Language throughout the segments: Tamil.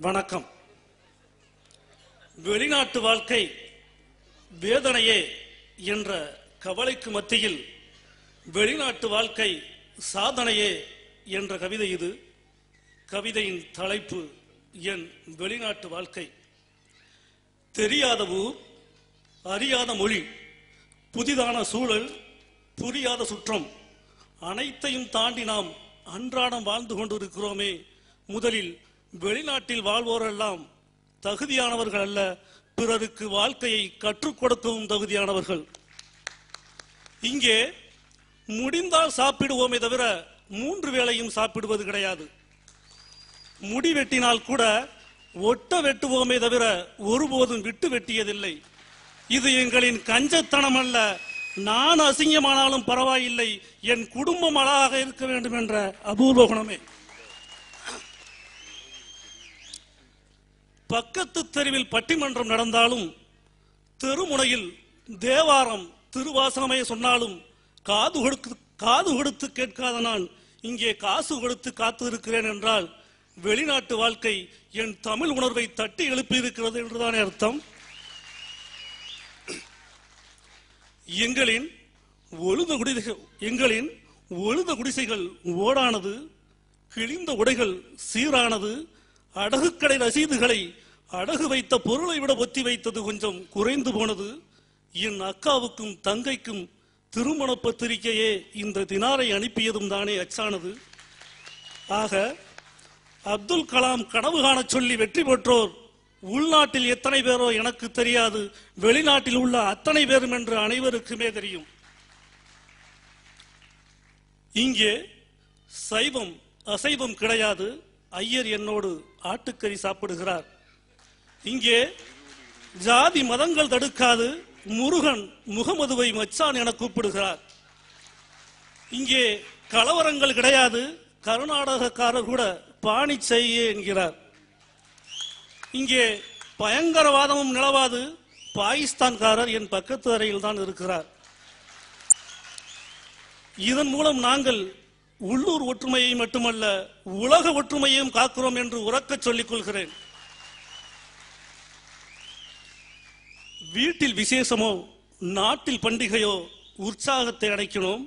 வணக்கம். வெளிநாட்டு வாழ்க்கை வேதனையே என்ற கவலைக்கு மத்தியில் வெளிநாட்டு வாழ்க்கை சாதனையே என்ற கவிதை இது. கவிதையின் தலைப்பு என் வெளிநாட்டு வாழ்க்கை. தெரியாத ஊர் அறியாத மொழி புதிதான சூழல் புரியாத சுற்றம் அனைத்தையும் தாண்டி நாம் அன்றாடம் வாழ்ந்து கொண்டிருக்கிறோமே முதலில் வெளிநாட்டில் வாழ்வோரெல்லாம் தகுதியானவர்கள் அல்ல பிறருக்கு வாழ்க்கையை கற்றுக் கொடுக்கவும் தகுதியானவர்கள். இங்கே முடிந்தால் சாப்பிடுவோமே தவிர மூன்று வேளையும் சாப்பிடுவது கிடையாது. முடி வெட்டினால் கூட ஒட்ட வெட்டுவோமே தவிர ஒருபோதும் விட்டு வெட்டியதில்லை. இது எங்களின் கஞ்சத்தனம் அல்ல. நான் அசிங்கமானாலும் பரவாயில்லை. என் குடும்பம் அழகாக இருக்க வேண்டும் என்ற அபூர்வ குணமே. பக்கத்து தெருவில் பட்டிமன்றம் நடந்தாலும் தெருமுனையில் தேவாரம் திருவாசகமே சொன்னாலும் காது கொடுத்து காது கொடுத்து கேட்காத நான் இங்கே காசு கொடுத்து காத்து இருக்கிறேன் என்றால் வெளிநாட்டு வாழ்க்கை என் தமிழ் உணர்வை தட்டி எழுப்பி இருக்கிறது என்றுதானே அர்த்தம்? எங்களின் ஒழுந்த குடிசைகள் எங்களின் ஒழுந்த குடிசைகள் ஓடானது கிழிந்த உடைகள் சீரானது அடகுக்கடை ரசீதுகளை அடகு வைத்த பொருளை விட ஒத்தி வைத்தது கொஞ்சம் குறைந்து போனது. என் அக்காவுக்கும் தங்கைக்கும் திருமண பத்திரிகையே இந்த தினாரை அனுப்பியதும் தானே அச்சானது. ஆக அப்துல் கலாம் கனவு காணச் சொல்லி வெற்றி பெற்றோர் உள்நாட்டில் எத்தனை பேரோ எனக்கு தெரியாது. வெளிநாட்டில் உள்ள அத்தனை பேரும் என்று அனைவருக்குமே தெரியும். இங்கே சைவம் அசைவம் கிடையாது. ஐயர் என்னோடு ஆட்டுக்கறி சாப்பிடுகிறார். இங்கே ஜாதி மதங்கள் தடுக்காது முருகன் முகமதுவை மச்சான் என கூப்பிடுகிறார். இங்கே கலவரங்கள் கிடையாது கர்நாடகக்காரர் கூட பாணி செய்ய என்கிறார். இங்கே பயங்கரவாதமும் நிலவாது பாகிஸ்தான்காரர் என் பக்கத்து அறையில் தான் இருக்கிறார். இதன் மூலம் நாங்கள் உள்ளூர் ஒற்றுமையை மட்டுமல்ல உலக ஒற்றுமையையும் காக்கிறோம் என்று உறக்க சொல்லிக் கொள்கிறேன். வீட்டில் விசேஷமோ நாட்டில் பண்டிகையோ உற்சாகத்தை அடைக்கணும்.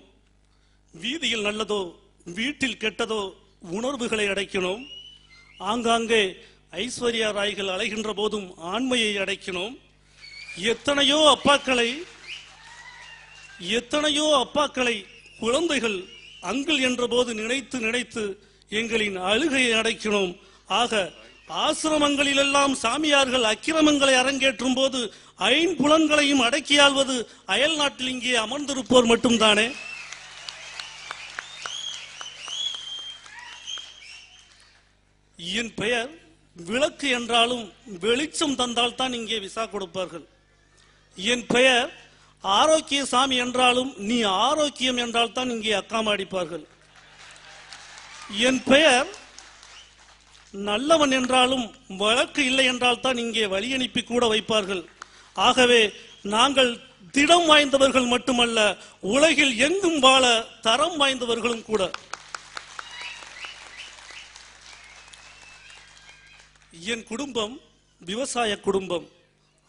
வீதியில் நல்லதோ வீட்டில் கெட்டதோ உணர்வுகளை அடைக்கணும். ஆங்காங்கே ஐஸ்வர்யா ராய்கள் அலைகின்ற போதும் ஆண்மையை அடைக்கணும். எத்தனையோ அப்பாக்களை எத்தனையோ அப்பாக்களை குழந்தைகள் அங்கிள் என்ற போது நினைத்து நினைத்து எங்களின் அழுகையை அடைக்கணும் ஆக ஆசிரமங்களிலெல்லாம் சாமியார்கள் அக்கிரமங்களை அரங்கேற்றும் போது ஐம்புலன்களையும் அடக்கியாள்வது அயல் நாட்டில் இங்கே அமர்ந்திருப்போர் மட்டும்தானே? என் பெயர் விளக்கு என்றாலும் வெளிச்சம் தந்தால் தான் இங்கே விசா கொடுப்பார்கள். என் பெயர் ஆரோக்கிய சாமி என்றாலும் நீ ஆரோக்கியம் என்றால் தான் இங்கே அக்காம அடிப்பார்கள் என் பெயர் நல்லவன் என்றாலும் வழக்கு இல்லை என்றால் தான் இங்கே வழி அனுப்பி கூட வைப்பார்கள். ஆகவே நாங்கள் திடம் வாய்ந்தவர்கள் மட்டுமல்ல உலகில் எங்கும் வாழ தரம் வாய்ந்தவர்களும் கூட. என் குடும்பம் விவசாய குடும்பம்.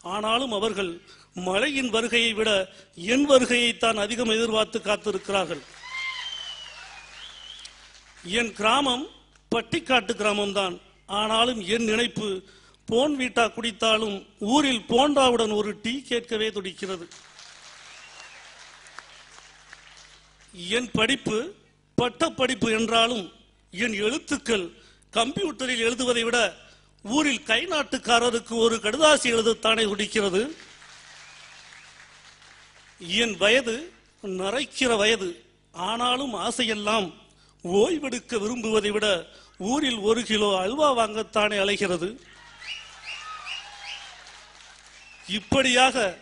ஆனாலும் அவர்கள் மழையின் வருகையை விட என் வருகையைத்தான் அதிகம் எதிர்பார்த்து காத்திருக்கிறார்கள். என் கிராமம் பட்டிக்காட்டு கிராமம்தான். ஆனாலும் என் நினைப்பு போன் வீட்டா குடித்தாலும் ஊரில் போண்டாவுடன் ஒரு டீ கேட்கவே துடிக்கிறது. என் படிப்பு பட்ட படிப்பு என்றாலும் என் எழுத்துக்கள் கம்ப்யூட்டரில் எழுதுவதை விட ஊரில் கை நாட்டுக்காரருக்கு ஒரு கடுதாசி எழுதத்தானே துடிக்கிறது. என் வயது நரைக்கிற வயது. ஆனாலும் ஆசையெல்லாம் ஓய்வெடுக்க விரும்புவதை விட ஊரில் ஒரு கிலோ அல்வா வாங்கத்தானே அலைகிறது. இப்படியாக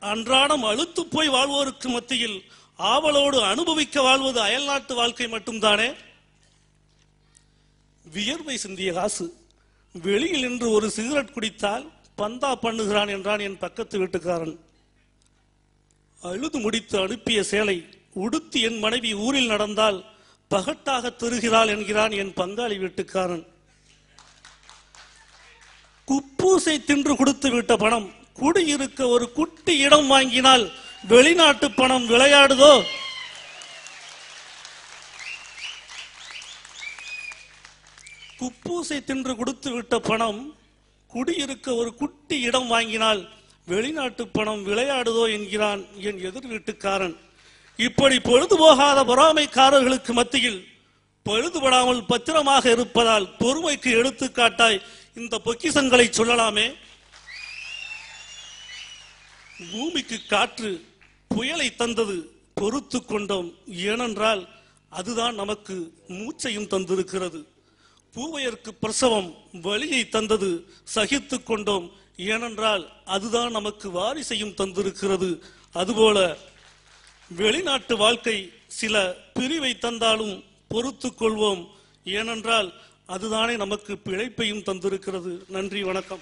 அன்றாடம் அழுத்து போய் வாழ்வோருக்கு மத்தியில் ஆவலோடு அனுபவிக்க வாழ்வது அயல்நாட்டு வாழ்க்கை மட்டும்தானே? வியர்வை சிந்திய காசு வெளியில் நின்று ஒரு சிகரெட் குடித்தால் பந்தா பண்ணுகிறான் என்றான் என் பக்கத்து வீட்டுக்காரன். அழுது முடித்து அனுப்பிய சேலை உடுத்தி என் மனைவி ஊரில் நடந்தால் பகட்டாக தருகிறாள் என்கிறான் என் பங்காளி வீட்டுக்காரன். குப்பூசை தின்று கொடுத்து விட்ட பணம் குடியிருக்க ஒரு குட்டி இடம் வாங்கினால் வெளிநாட்டு பணம் விளையாடுதோ? குப்பூசை தின்று கொடுத்து விட்ட பணம் குடியிருக்க ஒரு குட்டி இடம் வாங்கினால் வெளிநாட்டு பணம் விளையாடுதோ என்கிறான் என் எதிர் வீட்டுக்காரன். இப்படி பொழுதுபோகாத பொறாமைக்காரர்களுக்கு மத்தியில் பழுதுபடாமல் பத்திரமாக இருப்பதால் பொறுமைக்கு எடுத்துக்காட்டாய் இந்த பொக்கிசங்களை சொல்லலாமே. பூமிக்கு காற்று புயலை தந்தது பொறுத்து கொண்டோம். ஏனென்றால் அதுதான் நமக்கு மூச்சையும் தந்திருக்கிறது. பூவையர்க்கு பிரசவம் வலியை தந்தது சகித்து கொண்டோம். ஏனென்றால் அதுதான் நமக்கு வாரிசையும் தந்திருக்கிறது. அதுபோல வெளிநாட்டு வாழ்க்கை சில பிரிவை தந்தாலும் பொறுத்து கொள்வோம். ஏனென்றால் அதுதானே நமக்கு பிழைப்பையும் தந்திருக்கிறது. நன்றி வணக்கம்.